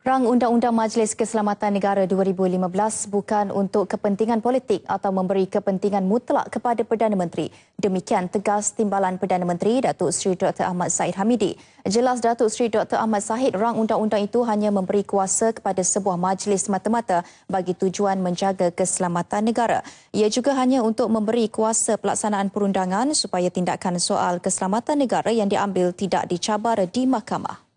Rang Undang-Undang Majlis Keselamatan Negara 2015 bukan untuk kepentingan politik atau memberi kepentingan mutlak kepada Perdana Menteri. Demikian tegas Timbalan Perdana Menteri Datuk Seri Dr. Ahmad Said Hamidi. Jelas Datuk Seri Dr. Ahmad Sahid, rang undang-undang itu hanya memberi kuasa kepada sebuah majlis semata-mata bagi tujuan menjaga keselamatan negara. Ia juga hanya untuk memberi kuasa pelaksanaan perundangan supaya tindakan soal keselamatan negara yang diambil tidak dicabar di mahkamah.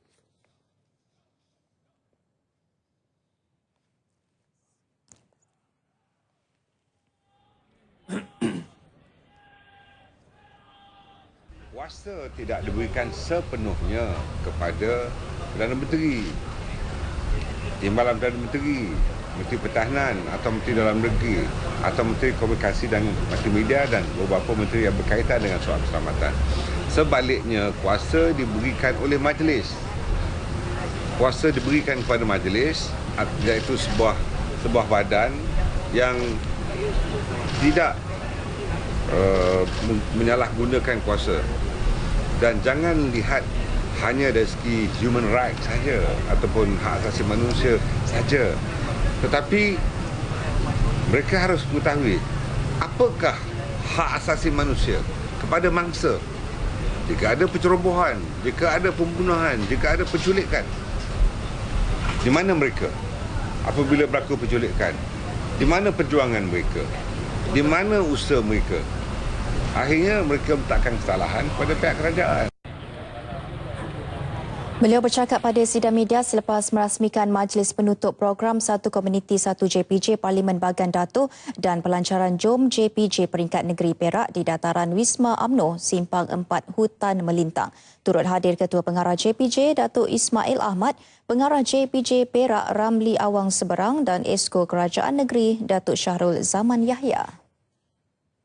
Kuasa tidak diberikan sepenuhnya kepada Perdana Menteri. Timbalan Perdana Menteri, Menteri Pertahanan atau Menteri Dalam Negeri atau Menteri Komunikasi dan Multimedia dan beberapa menteri yang berkaitan dengan soal keselamatan. Sebaliknya, kuasa diberikan oleh majlis. Kuasa diberikan kepada majlis iaitu sebuah sebuah badan yang tidak uh, menyalahgunakan kuasa. Dan jangan lihat hanya dari segi human rights saja ataupun hak asasi manusia saja. Tetapi mereka harus mengetahui apakah hak asasi manusia kepada mangsa jika ada pencerobohan jika ada pembunuhan jika ada penculikan di mana mereka? Apabila berlaku penculikan di mana perjuangan mereka? Di mana usaha mereka akhirnya mereka meletakkan kesalahan kepada pihak kerajaan. Beliau bercakap pada sidang media selepas merasmikan Majlis Penutup Program Satu Komuniti Satu JPJ Parlimen Bagan Dato' dan pelancaran Jom JPJ Peringkat Negeri Perak di dataran Wisma AMNO Simpang 4 Hutan Melintang. Turut hadir Ketua Pengarah JPJ Datuk Ismail Ahmad, Pengarah JPJ Perak Ramli Awang Seberang dan Esko Kerajaan Negeri Datuk Syahrul Zaman Yahya.